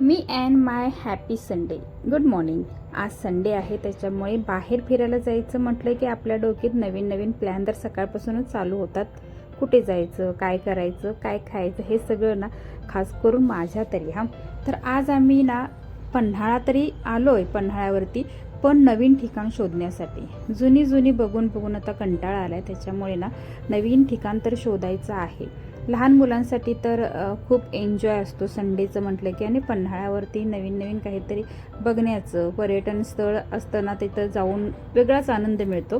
Me and my happy Sunday. Good morning. आज Sunday आहे त्याच्यामुळे बाहेर फिरायला जायचं म्हटलं की आपल्या डोक्यात नवीन नवीन प्लॅन तर सकाळपासूनच चालू होतात. कुठे जायचं काय करायचं काय खायचं हे सगळं ना खास करून माझ्या तरी हां. तर आज आम्ही ना पन्हाळा तरी आलो आहे पन्हाळ्यावरती पण नवीन ठिकाण शोधण्यासाठी. जुनी जुनी बघून बघून आता कंटाळा आला आहे त्याच्यामुळे ना नवीन ठिकाण तर शोधायचं आहे. लहान मुलांसाठी तर खूप एन्जॉय असतो संडेचं म्हटलं की आणि पन्हाळ्यावरती नवीन नवीन काहीतरी बघण्याचं पर्यटन स्थळ असताना तिथं जाऊन वेगळाच आनंद मिळतो.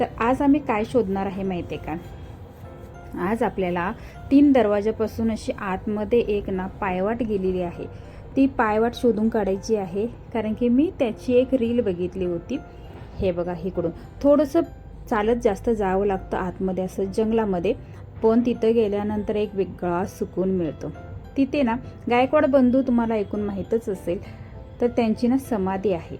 तर आज आम्ही काय शोधणार आहे माहिती आहे का? आज आपल्याला तीन दरवाजापासून अशी आतमध्ये एक ना पायवाट गेलेली आहे. ती पायवाट शोधून काढायची आहे कारण की मी त्याची एक रील बघितली होती. हे बघा इकडून. थोडंसं चालत जास्त जावं लागतं आतमध्ये असं जंगलामध्ये. पण तिथं गेल्यानंतर एक वेगळा सुकून मिळतो. तिथे ना गायकवाड बंधू तुम्हाला ऐकून माहीतच असेल तर त्यांची ना समाधी आहे.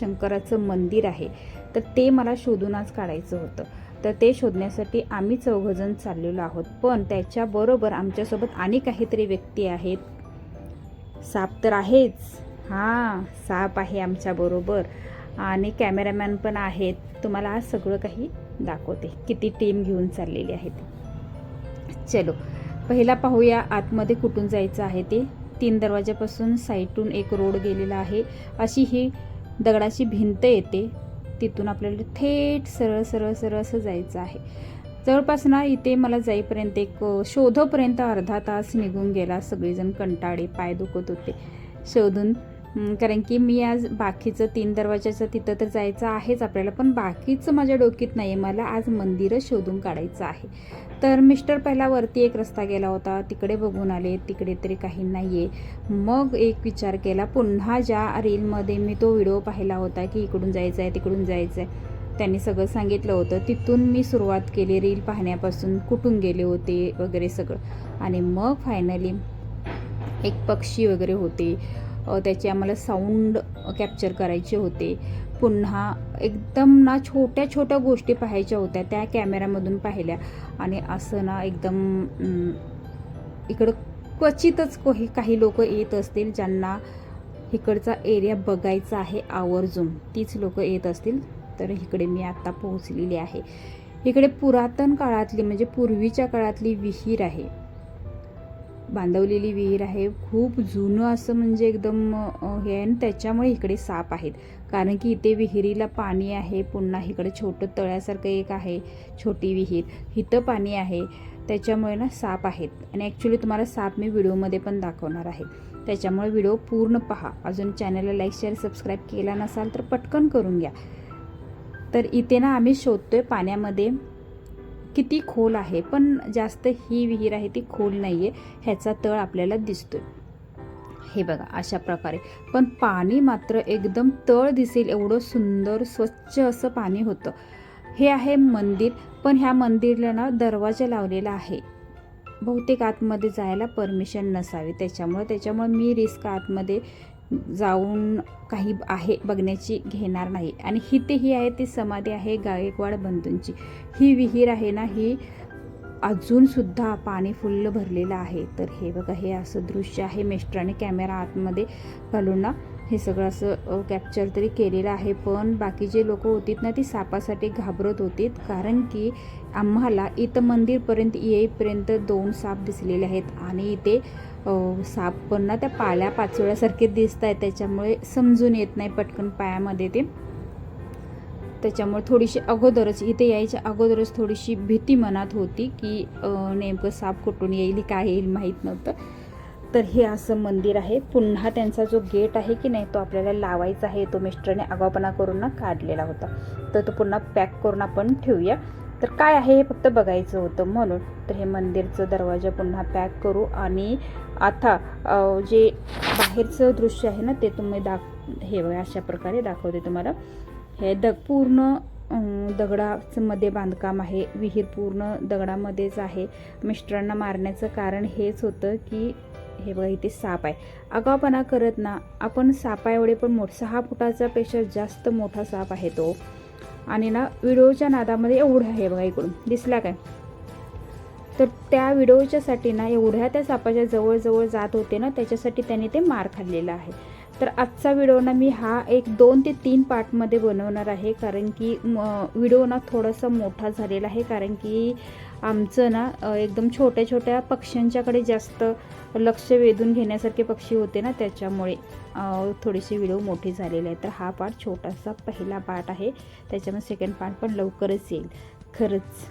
शंकराचं मंदिर आहे. तर ते मला शोधून आज काढायचं होतं. तर ते शोधण्यासाठी आम्ही चौघजण चाललेलो आहोत. पण त्याच्याबरोबर आमच्यासोबत आणि काहीतरी व्यक्ती आहेत. साप तर आहेच. हां साप आहे आमच्याबरोबर आणि कॅमेरामॅन पण आहेत. तुम्हाला आज सगळं काही दाखवते. किती टीम घेऊन चाललेली आहे ती. चलो पहिला पाहूया आतमध्ये कुठून जायचं आहे ते. तीन दरवाजापासून साईटून एक रोड गेलेला आहे. अशी ही दगडाची भिंत येते. तिथून आपल्याला थेट सरळ सरळ सरळ असं जायचं आहे. जवळपास ना इथे मला जाईपर्यंत एक शोधोपर्यंत अर्धा तास निघून गेला. सगळेजण कंटाळे पाय दुखत होते. शोधून कारण की मी आज बाकीचं तीन दरवाजाचं तिथं तर जायचं आहेच आपल्याला पण बाकीचं माझ्या डोक्यात नाही आहे मला आज मंदिरं शोधून काढायचं आहे. तर मिस्टर पहिला वरती एक रस्ता गेला होता. तिकडे बघून आले. तिकडे तरी काही नाही आहे मग एक विचार केला. पुन्हा ज्या रीलमध्ये मी तो व्हिडिओ पाहिला होता की इकडून जायचं आहे तिकडून जायचं आहे त्यांनी सगळं सांगितलं होतं. तिथून मी सुरुवात केली रील पाहण्यापासून. कुठून गेले होते वगैरे सगळं. आणि मग फायनली एक पक्षी वगैरे होते. त्याचे आम्हाला साऊंड कॅप्चर करायचे होते. पुन्हा एकदम ना छोट्या छोट्या गोष्टी पाहायच्या होत्या त्या कॅमेऱ्यामधून पाहिल्या. आणि असं ना एकदम इकडं क्वचितच काही काही लोक येत असतील ज्यांना इकडचा एरिया बघायचा आहे आवर्जून. तीच लोक येत असतील तर इकडे मी आत्ता पोहोचलेली आहे. इकडे पुरातन काळातली म्हणजे पूर्वीच्या काळातली विहीर आहे. बांधवलेली विहीर आहे. खूप जुनं असं म्हणजे एकदम हे आहे. आणि त्याच्यामुळे इकडे साप आहेत. कारण की इथे विहिरीला पाणी आहे. पुन्हा इकडे छोटं तळ्यासारखं एक आहे. छोटी विहीर. इथं पाणी आहे. त्याच्यामुळे ना साप आहेत. आणि ॲक्च्युली तुम्हाला साप मी व्हिडिओमध्ये पण दाखवणार आहे. त्याच्यामुळे व्हिडिओ पूर्ण पहा. अजून चॅनलला लाईक शेअर सबस्क्राईब केला नसाल तर पटकन करून घ्या. तर इथे ना आम्ही शोधतोय पाण्यामध्ये किती खोल आहे पण जास्त ही विहीर आहे ती खोल नाही आहे ह्याचा तळ आपल्याला दिसतोय. हे बघा अशा प्रकारे. पण पाणी मात्र एकदम तळ दिसेल एवढं सुंदर स्वच्छ असं पाणी होतं. हे आहे मंदिर पण ह्या मंदिरला ना दरवाजा लावलेला आहे. बहुतेक आतमध्ये जायला परमिशन नसावी त्याच्यामुळे त्याच्यामुळे मी रिस्क आतमध्ये जाऊन काही आहे बघण्याची घेणार नाही. आणि इथे ही आहे ती समाधी आहे गायकवाड बंधूंची. ही विहीर आहे ना ही अजूनसुद्धा पाणी फुल्ल भरलेलं आहे. तर हे बघा हे असं दृश्य आहे. मिस्टराने कॅमेरा आतमध्ये घालून ना हे सगळं असं कॅप्चर तरी केलेलं आहे. पण बाकी जे लोक होतीत ना ती सापासाठी घाबरत होतीत. कारण की आम्हाला इथं मंदिरपर्यंत येईपर्यंत दोन साप दिसलेले आहेत. आणि इथे साप पण ना त्या पाल्या पाचोळ्यासारखे दिसत आहेत त्याच्यामुळे समजून येत नाही पटकन पायामध्ये ते. त्याच्यामुळे थोडीशी अगोदरच इथे यायच्या अगोदरच थोडीशी भीती मनात होती की नेमकं साप कुठून येईल काय येईल माहीत नव्हतं. तर हे असं मंदिर आहे. पुन्हा त्यांचा जो गेट आहे की नाही तो आपल्याला लावायचा आहे. तो मिस्टरने आगावपणा करून ना काढलेला होता. तर तो पुन्हा पॅक करून आपण ठेवूया. तर काय आहे हे फक्त बघायचं होतं म्हणून. तर हे मंदिरचं दरवाजा पुन्हा पॅक करू आणि आता जे बाहेरचं दृश्य आहे ना ते तुम्ही दाख हे बघा अशा प्रकारे दाखवते तुम्हाला. हे दग पूर्ण दगडाचं मध्ये बांधकाम आहे. विहीर पूर्ण दगडामध्येच आहे. मिस्टरांना मारण्याचं कारण हेच होतं की हे बघा इथे साप आहे. आगावपणा करत ना. आपण सापा एवढे पण मोठ सहा फुटाचा पेक्षा जास्त मोठा साप आहे तो. आणि ना व्हिडिओच्या नादामध्ये एवढं आहे बघा इकडून. दिसला काय? तर त्या व्हिडिओच्यासाठी ना एवढ्या त्या सापाच्या जवळजवळ जात होते ना त्याच्यासाठी त्यांनी ते मार खाल्लेला आहे. तर आजचा व्हिडिओ ना मी हा एक दोन ते तीन पार्टमध्ये बनवणार आहे. कारण की म- व्हिडिओ ना थोडासा मोठा झालेला आहे. कारण की आमचं ना एकदम छोट्या छोट्या पक्ष्यांच्याकडे जास्त लक्ष वेधून घेण्यासारखे पक्षी होते ना त्याच्यामुळे थोडीशी व्हिडिओ मोठी झालेली आहे. तर हा पार्ट छोटासा पहिला पार्ट आहे. त्याच्यामुळे सेकंड पार्ट पण लवकरच येईल. खरंच.